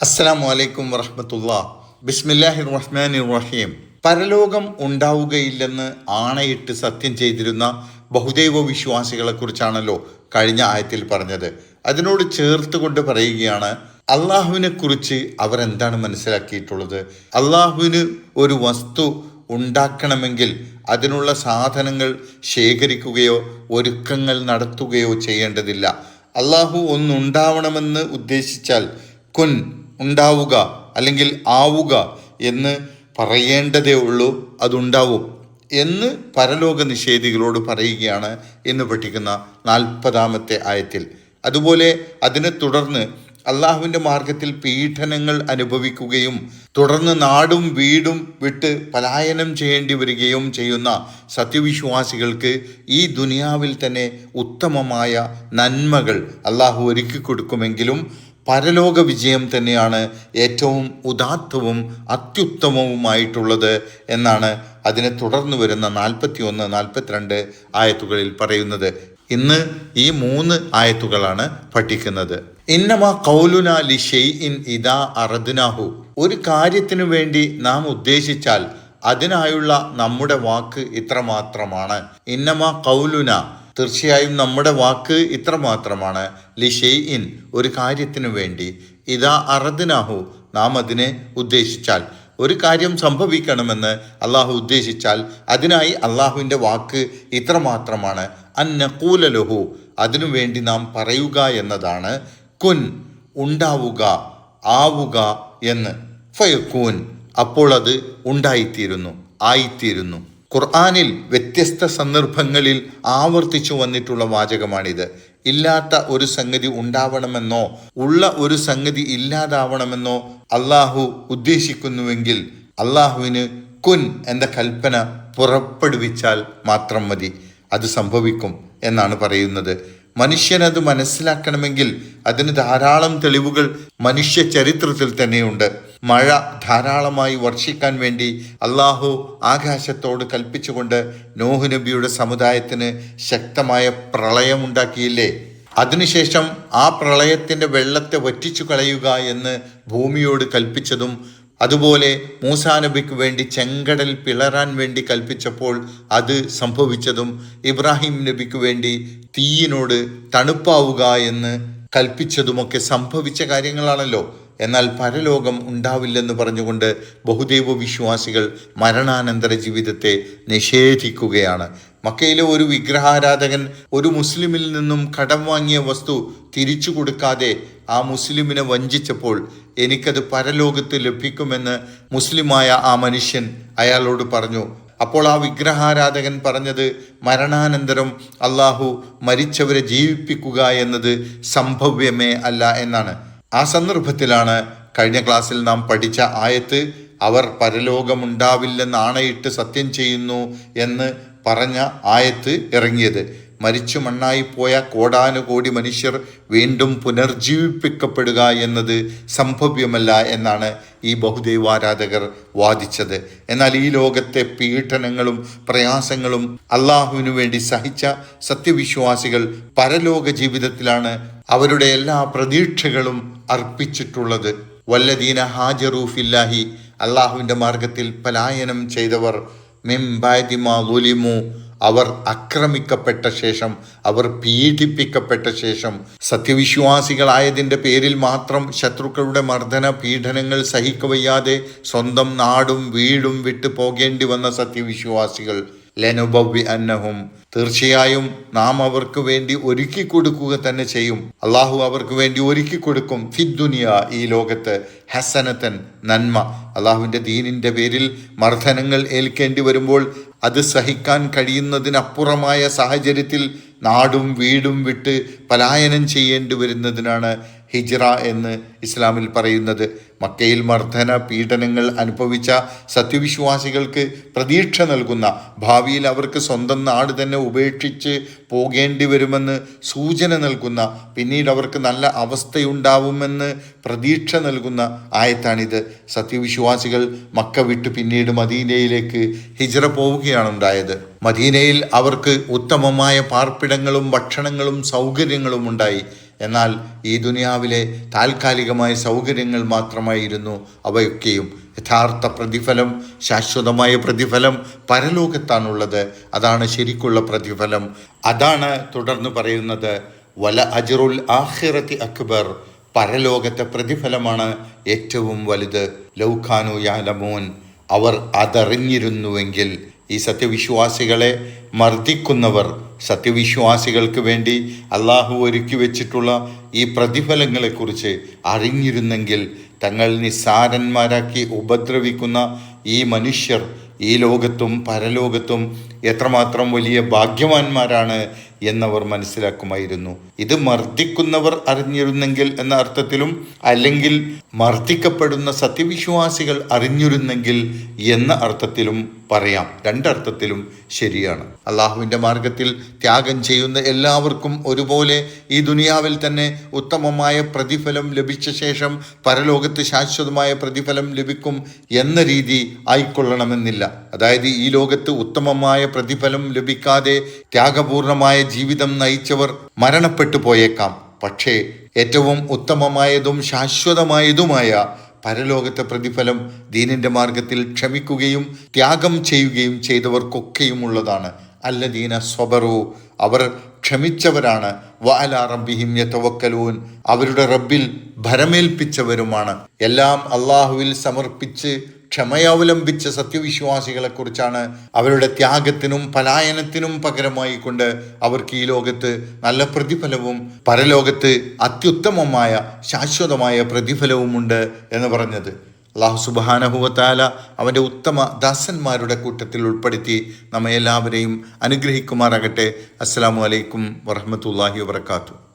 അസ്സലാമു വലൈക്കും വറഹമത്തുള്ള. ബിസ്മില്ലാഹി റഹ്മാൻ റഹീം. പരലോകം ഉണ്ടാവുകയില്ലെന്ന് ആണയിട്ട് സത്യം ചെയ്തിരുന്ന ബഹുദൈവ വിശ്വാസികളെ കുറിച്ചാണല്ലോ കഴിഞ്ഞ ആയത്തിൽ പറഞ്ഞത്. അതിനോട് ചേർത്ത് കൊണ്ട് പറയുകയാണ് അള്ളാഹുവിനെ കുറിച്ച് അവരെന്താണ് മനസ്സിലാക്കിയിട്ടുള്ളത്? അള്ളാഹുവിന് ഒരു വസ്തു ഉണ്ടാക്കണമെങ്കിൽ അതിനുള്ള സാധനങ്ങൾ ശേഖരിക്കുകയോ ഒരുക്കങ്ങൾ നടത്തുകയോ ചെയ്യേണ്ടതില്ല. അള്ളാഹു ഒന്നുണ്ടാവണമെന്ന് ഉദ്ദേശിച്ചാൽ കുൻ ഉണ്ടാവുക അല്ലെങ്കിൽ ആവുക എന്ന് പറയേണ്ടതേ ഉള്ളൂ അതുണ്ടാവും എന്ന് പരലോക നിഷേധികളോട് പറയുകയാണ് എന്ന് പഠിക്കുന്ന നാൽപ്പതാമത്തെ ആയത്തിൽ. അതുപോലെ അതിനെ തുടർന്ന് അള്ളാഹുവിന്റെ മാർഗത്തിൽ പീഡനങ്ങൾ അനുഭവിക്കുകയും തുടർന്ന് നാടും വീടും വിട്ട് പലായനം ചെയ്യേണ്ടി വരികയും ചെയ്യുന്ന സത്യവിശ്വാസികൾക്ക് ഈ ദുനിയാവിൽ തന്നെ ഉത്തമമായ നന്മകൾ അള്ളാഹു ഒരുക്കി കൊടുക്കുമെങ്കിലും പരലോക വിജയം തന്നെയാണ് ഏറ്റവും ഉദാത്തവും അത്യുത്തമവുമായിട്ടുള്ളത് എന്നാണ് അതിനെ തുടർന്ന് വരുന്ന നാൽപ്പത്തി ഒന്ന് നാൽപ്പത്തിരണ്ട് ആയത്തുകളിൽ പറയുന്നത്. ഇന്ന് ഈ മൂന്ന് ആയത്തുകളാണ് പഠിക്കുന്നത്. ഇന്നമ കൗലുന ലി ഇൻ ഇതാ അറദ്നാഹു. ഒരു കാര്യത്തിനു വേണ്ടി നാം ഉദ്ദേശിച്ചാൽ അതിനായുള്ള നമ്മുടെ വാക്ക് ഇത്രമാത്രമാണ്. ഇന്നമ കൗലുന തീർച്ചയായും നമ്മുടെ വാക്ക് ഇത്ര മാത്രമാണ് ലിഷെയ് ഇൻ ഒരു കാര്യത്തിനു വേണ്ടി. ഇതാ അറദിനാഹു. നാം അതിനെ ഉദ്ദേശിച്ചാൽ. ഒരു കാര്യം സംഭവിക്കണമെന്ന് അള്ളാഹു ഉദ്ദേശിച്ചാൽ അതിനായി അള്ളാഹുവിന്റെ വാക്ക് ഇത്ര മാത്രമാണ് അന്നക്കൂലലഹു അതിനുവേണ്ടി നാം പറയുക എന്നതാണ്. കുൻ. ഉണ്ടാവുക. ആവുക എന്ന്. ഫയക്കൂൻ അപ്പോൾ അത് ഉണ്ടായിത്തീരുന്നു. ആയിത്തീരുന്നു. ഖുർആാനിൽ വ്യത്യസ്ത സന്ദർഭങ്ങളിൽ ആവർത്തിച്ചു വന്നിട്ടുള്ള വാചകമാണിത്. ഇല്ലാത്ത ഒരു സംഗതി ഉണ്ടാവണമെന്നോ ഉള്ള ഒരു സംഗതി ഇല്ലാതാവണമെന്നോ അള്ളാഹു ഉദ്ദേശിക്കുന്നുവെങ്കിൽ അള്ളാഹുവിന് കുൻ എന്ന കൽപ്പന പുറപ്പെടുവിച്ചാൽ മാത്രം മതി. അത് സംഭവിക്കും എന്നാണ് പറയുന്നത്. മനുഷ്യനത് മനസ്സിലാക്കണമെങ്കിൽ അതിന് ധാരാളം തെളിവുകൾ മനുഷ്യ ചരിത്രത്തിൽ തന്നെയുണ്ട്. മഴ ധാരാളമായി വർഷിക്കാൻ വേണ്ടി അള്ളാഹു ആകാശത്തോട് കൽപ്പിച്ചുകൊണ്ട് നോഹ് നബിയുടെ സമുദായത്തിന് ശക്തമായ പ്രളയമുണ്ടാക്കിയില്ലേ അതിനുശേഷം ആ പ്രളയത്തിന്റെ വെള്ളത്തെ വറ്റിച്ചു കളയുക എന്ന് ഭൂമിയോട് കൽപ്പിച്ചതും അതുപോലെ മൂസാനബിക്ക് വേണ്ടി ചെങ്കടൽ പിളരാൻ വേണ്ടി കൽപ്പിച്ചപ്പോൾ അത് സംഭവിച്ചതും ഇബ്രാഹിം നബിക്ക് വേണ്ടി തീയിനോട് തണുപ്പാവുക എന്ന് കൽപ്പിച്ചതുമൊക്കെ സംഭവിച്ച കാര്യങ്ങളാണല്ലോ. എന്നാൽ പരലോകം ഉണ്ടാവില്ലെന്ന് പറഞ്ഞുകൊണ്ട് ബഹുദൈവ വിശ്വാസികൾ മരണാനന്തര ജീവിതത്തെ നിഷേധിക്കുകയാണ്. മക്കയിലെ ഒരു വിഗ്രഹാരാധകൻ ഒരു മുസ്ലിമിൽ നിന്നും കടം വാങ്ങിയ വസ്തു തിരിച്ചു കൊടുക്കാതെ ആ മുസ്ലിമിനെ വഞ്ചിച്ചപ്പോൾ എനിക്കത് പരലോകത്ത് ലഭിക്കുമെന്ന് മുസ്ലിമായ ആ മനുഷ്യൻ അയാളോട് പറഞ്ഞു. അപ്പോൾ ആ വിഗ്രഹാരാധകൻ പറഞ്ഞത് മരണാനന്തരം അള്ളാഹു മരിച്ചവരെ ജീവിപ്പിക്കുക എന്നത് സംഭവ്യമേ അല്ല എന്നാണ്. ആ സന്ദർഭത്തിലാണ് കഴിഞ്ഞ ക്ലാസ്സിൽ നാം പഠിച്ച ആയത്ത് അവർ പരലോകമുണ്ടാവില്ലെന്ന് ആണയിട്ട് സത്യം ചെയ്യുന്നു എന്ന് പറഞ്ഞ ആയത്ത് ഇറങ്ങിയത്. മരിച്ചു മണ്ണായി പോയ കോടാനുകോടി മനുഷ്യർ വീണ്ടും പുനർജീവിപ്പിക്കപ്പെടുക എന്നത് സംഭവ്യമല്ല എന്നാണ് ഈ ബഹുദൈവാരാധകർ വാദിച്ചത്. എന്നാൽ ഈ ലോകത്തെ പീഡനങ്ങളും പ്രയാസങ്ങളും അള്ളാഹുവിനു വേണ്ടി സഹിച്ച സത്യവിശ്വാസികൾ പരലോക ജീവിതത്തിലാണ് അവരുടെ എല്ലാ പ്രതീക്ഷകളും അർപ്പിച്ചിട്ടുള്ളത്. വല്ലദീന ഹാജറൂഫില്ലാഹി അള്ളാഹുവിന്റെ മാർഗത്തിൽ പലായനം ചെയ്തവർ. മിംബാദിമാ ലുലിമു അവർ ആക്രമിക്കപ്പെട്ട ശേഷം അവർ പീഡിപ്പിക്കപ്പെട്ട ശേഷം. സത്യവിശ്വാസികളായതിന്റെ പേരിൽ മാത്രം ശത്രുക്കളുടെ മർദ്ദന പീഡനങ്ങൾ സഹിക്കവയ്യാതെ സ്വന്തം നാടും വീടും വിട്ടു പോകേണ്ടി വന്ന സത്യവിശ്വാസികൾ. ലനുഭവ്യ അന്നഹും തീർച്ചയായും നാം അവർക്ക് വേണ്ടി ഒരുക്കി കൊടുക്കുക തന്നെ ചെയ്യും. അള്ളാഹു അവർക്ക് വേണ്ടി ഒരുക്കി കൊടുക്കും. ഫിദ്ദുനിയ ഈ ലോകത്ത് ഹസനത്തൻ നന്മ. അള്ളാഹുവിന്റെ ദീനിന്റെ പേരിൽ മർദ്ദനങ്ങൾ ഏൽക്കേണ്ടി വരുമ്പോൾ അത് സഹിക്കാൻ കഴിയുന്നതിനപ്പുറമായ സാഹചര്യത്തിൽ നാടും വീടും വിട്ട് പലായനം ചെയ്യേണ്ടി വരുന്നതിനാണ് ഹിജ്റ എന്ന് ഇസ്ലാമിൽ പറയുന്നത്. മക്കയിൽ മർദ്ദന പീഡനങ്ങൾ അനുഭവിച്ച സത്യവിശ്വാസികൾക്ക് പ്രതീക്ഷ നൽകുന്ന ഭാവിയിൽ അവർക്ക് സ്വന്തം നാട് തന്നെ ഉപേക്ഷിച്ച് പോകേണ്ടി വരുമെന്ന് സൂചന നൽകുന്ന പിന്നീട് അവർക്ക് നല്ല അവസ്ഥയുണ്ടാവുമെന്ന് പ്രതീക്ഷ നൽകുന്ന ആയത്താണിത്. സത്യവിശ്വാസികൾ മക്ക വിട്ട് പിന്നീട് മദീനയിലേക്ക് ഹിജ്റ പോവുകയാണുണ്ടായത്. മദീനയിൽ അവർക്ക് ഉത്തമമായ പാർപ്പിടങ്ങളും ഭക്ഷണങ്ങളും സൗകര്യങ്ങളും ഉണ്ടായി എന്നാൽ ഈ ദുനിയാവിലെ താൽക്കാലികമായ സൗകര്യങ്ങൾ മാത്രമായിരുന്നു അവയൊക്കെയും. യഥാർത്ഥ പ്രതിഫലം ശാശ്വതമായ പ്രതിഫലം പരലോകത്താണുള്ളത്. അതാണ് ശരിക്കുള്ള പ്രതിഫലം. അതാണ് തുടർന്ന് പറയുന്നത് വല അജറുൽ ആഹിറത്തി അക്ബർ. പരലോകത്തെ പ്രതിഫലമാണ് ഏറ്റവും വലുത്. ലൗഖാനു യാലമോൻ. അവർ അതറിഞ്ഞിരുന്നുവെങ്കിൽ ഈ സത്യവിശ്വാസികളെ മർദ്ദിക്കുന്നവർ സത്യവിശ്വാസികൾക്ക് വേണ്ടി അള്ളാഹു ഒരുക്കി വെച്ചിട്ടുള്ള ഈ പ്രതിഫലങ്ങളെക്കുറിച്ച് അറിഞ്ഞിരുന്നെങ്കിൽ തങ്ങൾ നിസ്സാരന്മാരാക്കി ഉപദ്രവിക്കുന്ന ഈ മനുഷ്യർ ഈ ലോകത്തും പരലോകത്തും എത്രമാത്രം വലിയ ഭാഗ്യവാന്മാരാണ് എന്നവർ മനസ്സിലാക്കുമായിരുന്നു. ഇത് മർദ്ദിക്കുന്നവർ അറിഞ്ഞിരുന്നെങ്കിൽ എന്ന അർത്ഥത്തിലും അല്ലെങ്കിൽ മർദ്ദിക്കപ്പെടുന്ന സത്യവിശ്വാസികൾ അറിഞ്ഞിരുന്നെങ്കിൽ എന്ന അർത്ഥത്തിലും പറയാം. രണ്ടർത്ഥത്തിലും ശരിയാണ്. അള്ളാഹുവിന്റെ മാർഗത്തിൽ ത്യാഗം ചെയ്യുന്ന എല്ലാവർക്കും ഒരുപോലെ ഈ ദുനിയാവിൽ തന്നെ ഉത്തമമായ പ്രതിഫലം ലഭിച്ച ശേഷം പരലോകത്ത് ശാശ്വതമായ പ്രതിഫലം ലഭിക്കും എന്ന രീതി ആയിക്കൊള്ളണമെന്നില്ല. അതായത് ഈ ലോകത്ത് ഉത്തമമായ പ്രതിഫലം ലഭിക്കാതെ ത്യാഗപൂർണമായ ജീവിതം നയിച്ചവർ മരണപ്പെട്ടു പോയേക്കാം. പക്ഷേ ഏറ്റവും ഉത്തമമായതും ശാശ്വതമായതുമായ പരലോകത്തെ പ്രതിഫലം ദീനിന്റെ മാർഗത്തിൽ ക്ഷമിക്കുകയും ത്യാഗം ചെയ്യുകയും ചെയ്തവർക്കൊക്കെയും ഉള്ളതാണ് അല്ലദീന സ്വബറു. അവർ ക്ഷമിച്ചവരാണ്. വാല റബ്ബിഹിം യതവക്കലൂൻ. അവരുടെ റബ്ബിൽ ഭരമേൽപ്പിച്ചവരുമാണ്. എല്ലാം അള്ളാഹുവിൽ സമർപ്പിച്ച് ക്ഷമയവലംബിച്ച സത്യവിശ്വാസികളെക്കുറിച്ചാണ് അവരുടെ ത്യാഗത്തിനും പലായനത്തിനും പകരമായി കൊണ്ട് അവർക്ക് ഈ ലോകത്ത് നല്ല പ്രതിഫലവും പരലോകത്ത് അത്യുത്തമമായ ശാശ്വതമായ പ്രതിഫലവുമുണ്ട് എന്ന് പറഞ്ഞത്. അള്ളാഹു സുബാനഹുവത്താല അവന്റെ ഉത്തമ ദാസന്മാരുടെ കൂട്ടത്തിൽ ഉൾപ്പെടുത്തി നമ്മെല്ലാവരെയും അനുഗ്രഹിക്കുമാറാകട്ടെ. അസ്സാം വലൈക്കും വറഹമത്തല്ലാഹി വാത്തു